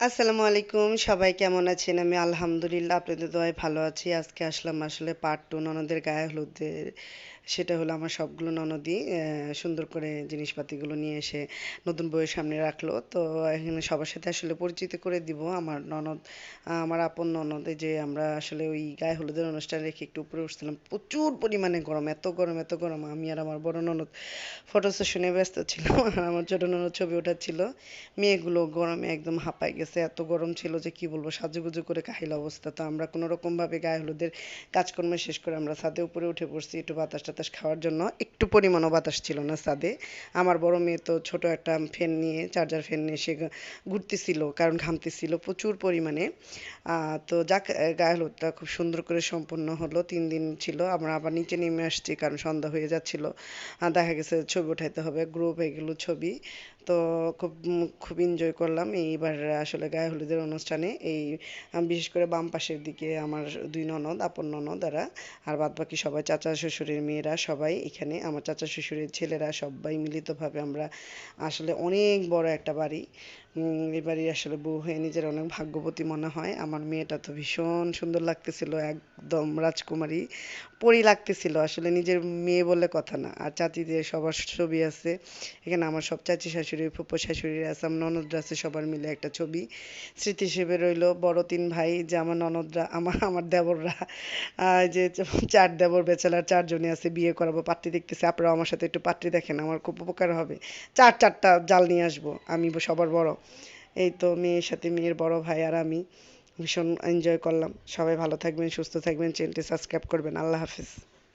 আসসালামু আলাইকুম, সবাই কেমন আছেন? আমি আলহামদুলিল্লাহ আপনাদের দোয়ায় ভালো আছি। আজকে আসলাম আসলে পার্ট টু ননদের গায়ে হলুদের। সেটা হলো আমার সবগুলো ননদই সুন্দর করে জিনিসপাতিগুলো নিয়ে এসে নতুন বইয়ের সামনে রাখল। তো এখানে সবার সাথে আসলে পরিচিত করে দিব আমার ননদ আমার আপন ননদে। যে আমরা আসলে ওই গায়ে হলুদের অনুষ্ঠান রেখে একটু উপরে উঠছিলাম। প্রচুর পরিমাণে গরম, এত গরম এত গরম। আমি আর আমার বড় ননদ ফটো সেশনে ব্যস্ত ছিলাম। আর আমার ছোট ননদ ছবি ওঠাচ্ছিল। মেয়েগুলো গরমে একদম হাঁপায় গেছে। এত গরম ছিল যে কি বলব, সাজুগুজু করে কাহিল অবস্থা। তো আমরা কোনো ভাবে গায়ে হলুদের কাজকর্ম শেষ করে আমরা ছাদে উপরে উঠে পড়ছি একটু বাতাস টাতাস খাওয়ার জন্য। একটু পরিমাণও বাতাস ছিল না ছাদে। আমার বড় মেয়ে তো ছোট একটা ফ্যান নিয়ে, চার্জার ফ্যান নিয়ে সে ঘুরতেছিল, কারণ ঘামতেছিল প্রচুর পরিমাণে। তো যাক গায়ে হলুদটা খুব সুন্দর করে সম্পন্ন হলো, তিন দিন ছিল। আমরা আবার নিচে নেমে আসছি, কারণ সন্ধ্যা হয়ে যাচ্ছিল। দেখা গেছে ছবি উঠাইতে হবে, গ্রুপ এগুলো ছবি। তো খুব খুব এনজয় করলাম। এইবার আসলে গায়ে হলুদের অনুষ্ঠানে এই বিশেষ করে বাম পাশের দিকে আমার দুই ননদ, আপন ননদ তারা আর বাদ বাকি সবাই চাচা শ্বশুরের মেয়েরা সবাই এখানে, আমার চাচা শ্বশুরের ছেলেরা সবাই মিলিতভাবে আমরা আসলে অনেক বড় একটা বাড়ি। বাড়ি আসলে বউ হয়ে নিজের অনেক ভাগ্যবতী মনে হয়। আমার মেয়েটা তো ভীষণ সুন্দর লাগতেছিল, একদম রাজকুমারী পরী লাগতেছিল। আসলে নিজের মেয়ে বলে কথা না, আর চাচিদের সবার ছবি আছে। এখানে আমার সব চাচি শাশুড়ি, ফুপো শাশুড়ি আছে, আমার ননদরা আছে, সবার মিলে একটা ছবি। স্মৃতি হিসেবে রইল বড় তিন ভাই, যে আমার ননদরা, আমার আমার দেবররা। যে চার দেবর বেচালার চারজনই আছে, বিয়ে করাবো, পাত্রী দেখতেছে, আপনারাও আমার সাথে একটু পাত্রী দেখেন, আমার খুব উপকার হবে। চার, চারটা জাল নিয়ে আসব, আমি সবার বড়। এই তো মেয়ের সাথে মেয়ের বড় ভাই আর আমি। ভীষণ এনজয় করলাম। সবাই ভালো থাকবেন, সুস্থ থাকবেন চ্যানেলটি সাবস্ক্রাইব করবেন। আল্লাহ হাফিজ।